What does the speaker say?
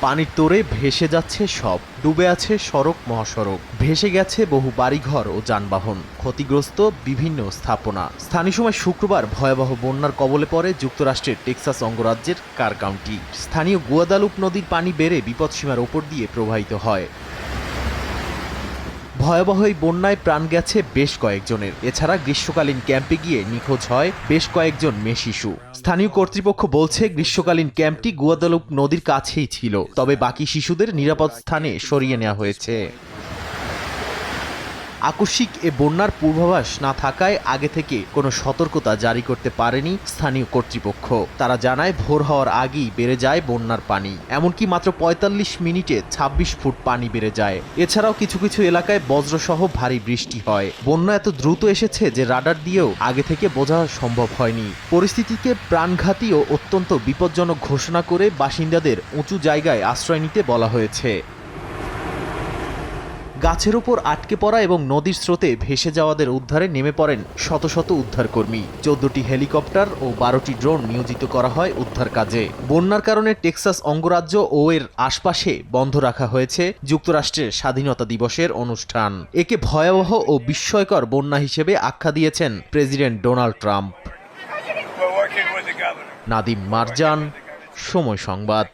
পানির তোরে ভেসে যাচ্ছে সব। ডুবে আছে সড়ক, মহাসড়ক। ভেসে গেছে বহু বাড়িঘর ও যানবাহন। ক্ষতিগ্রস্ত বিভিন্ন স্থাপনা। স্থানীয় সময় শুক্রবার ভয়াবহ বন্যার কবলে পড়ে যুক্তরাষ্ট্রের টেক্সাস অঙ্গরাজ্যের কার কাউন্টি স্থানীয় গুয়াদালুপ নদীর পানি বেড়ে বিপদসীমার ওপর দিয়ে প্রবাহিত হয়। ভয়াবহ এই বন্যায় প্রাণ গেছে বেশ কয়েকজনের। এছাড়া গ্রীষ্মকালীন ক্যাম্পে গিয়ে নিখোঁজ হয় বেশ কয়েকজন মেয়ে শিশু। স্থানীয় কর্তৃপক্ষ বলছে, গ্রীষ্মকালীন ক্যাম্পটি গুয়াদালুক নদীর কাছেই ছিল, তবে বাকি শিশুদের নিরাপদ স্থানে সরিয়ে নেওয়া হয়েছে। আকস্মিক এ বন্যার পূর্বাভাস না থাকায় আগে থেকে কোনো সতর্কতা জারি করতে পারেনি স্থানীয় কর্তৃপক্ষ। তারা জানায়, ভোর হওয়ার আগেই বেড়ে যায় বন্যার পানি। এমনকি মাত্র ৪৫ মিনিটে ২৬ ফুট পানি বেড়ে যায়। এছাড়াও কিছু কিছু এলাকায় বজ্রসহ ভারী বৃষ্টি হয়। বন্যা এত দ্রুত এসেছে যে রাডার দিয়েও আগে থেকে বোঝা সম্ভব হয়নি। পরিস্থিতিকে প্রাণঘাতী ও অত্যন্ত বিপজ্জনক ঘোষণা করে বাসিন্দাদের উঁচু জায়গায় আশ্রয় নিতে বলা হয়েছে। গাছের ওপর আটকে পড়া এবং নদীর স্রোতে ভেসে যাওয়াদের উদ্ধারে নেমে পড়েন শত শত উদ্ধারকর্মী। চোদ্দটি হেলিকপ্টার ও বারোটি ড্রোন নিয়োজিত করা হয় উদ্ধার কাজে। বন্যার কারণে টেক্সাস অঙ্গরাজ্য ও এর আশপাশে বন্ধ রাখা হয়েছে যুক্তরাষ্ট্রের স্বাধীনতা দিবসের অনুষ্ঠান। একে ভয়াবহ ও বিস্ময়কর বন্যা হিসেবে আখ্যা দিয়েছেন president Donald Trump. Nadim Marjan সময় সংবাদ।